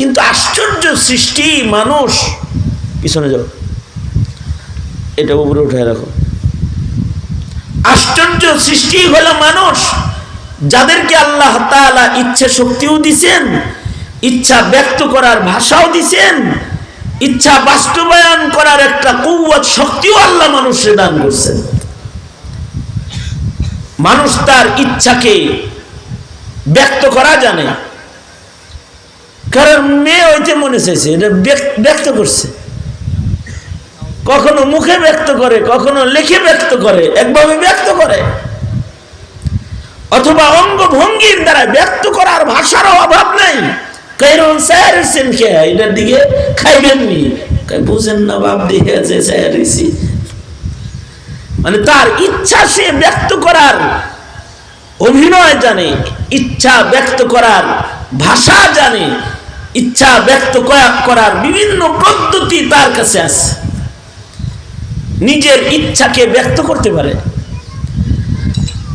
কিন্তু আশ্চর্য সৃষ্টি, মানুষ। পিছনে যাও। এটা উপরে উঠে রাখো। আশ্চর্য সৃষ্টি হলো মানুষ, যাদেরকে আল্লাহ তাআলা ইচ্ছা শক্তিও দিছেন, ইচ্ছা ব্যক্ত করার ভাষাও দিছেন, ইচ্ছা বাস্তবায়ন করার একটা কৌয়াত শক্তিও আল্লাহ মানুষের দান করছেন। মানুষ তার ইচ্ছাকে ব্যক্ত করা জানে। কারণ মেয়ে হইতে মনে চাইছে, এটা ব্যক্ত করছে। কখনো মুখে ব্যক্ত করে, কখনো লিখে ব্যক্ত করে, একভাবে ব্যক্ত করে। অথবা অঙ্গভঙ্গির দ্বারা ব্যক্ত করার ভাষারও অভাব নাই। মানে তার ইচ্ছা সে ব্যক্ত করার, অভিনয় জানে, ইচ্ছা ব্যক্ত করার, ভাষা জানে। ইচ্ছা ব্যক্ত করা- করার বিভিন্ন পদ্ধতি তার কাছে আছে। নিজের ইচ্ছাকে ব্যক্ত করতে পারে।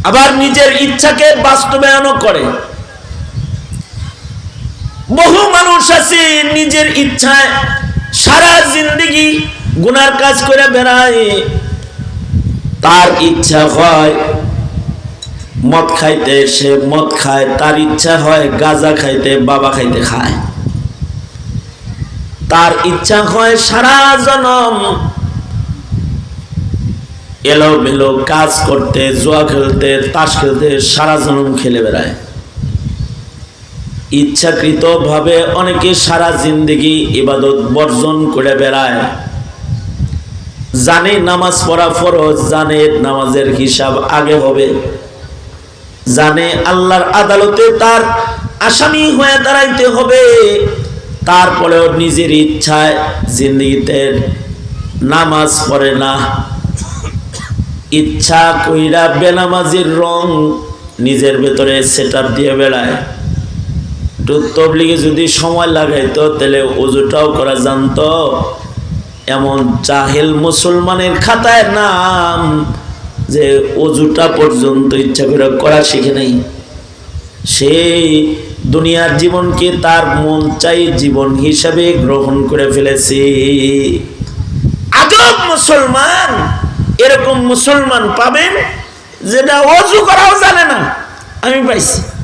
আবার নিজের ইচ্ছাকে বাস্তবায়নও করে। বহু মানুষ আছে নিজের ইচ্ছায় সারা জিন্দগি গুনার কাজ করে বেড়ায়। তার ইচ্ছা হয় মদ খাইতে, সে মদ খায়, তার ইচ্ছা হয় গাঁজা খাইতে, বাবা খাইতে খায়। তার ইচ্ছা হয় সারা জনম। এলো মেলো কাজ করতে, জুয়া খেলতে, তাস খেলতে সারা জনম খেলে বেড়ায়। ইচ্ছাকৃত ভাবে অনেকে সারা জিন্দগি ইবাদত বর্জন করে বেড়ায়। জানে নামাজ পড়া ফরজ, জানে নামাজের হিসাব আগে হবে। জানে আল্লাহর আদালতে তার আসামি হয়ে দাঁড়াইতে হবে। তারপরেও নিজের ইচ্ছায় জিন্দগিতে নামাজ পড়ে না। ইচ্ছা কইরা বেনামাজির রং নিজের ভেতরে সেট দিয়ে বেড়ায়। তবলিগে যদি সময় লাগাইতো, তাহলে অজুটাও করা জানতো। এমন জাহেল মুসলমানের খাতায় নাম যে অজুটা পর্যন্ত ইচ্ছা করে করা শিখে নাই। সেই দুনিয়ার জীবনকে তার মন চাই জীবন হিসাবে গ্রহণ করে ফেলেছে। আজব মুসলমান, এরকম মুসলমান পাবেন যেটা অজু করাও জানে না। আমি পাইছি।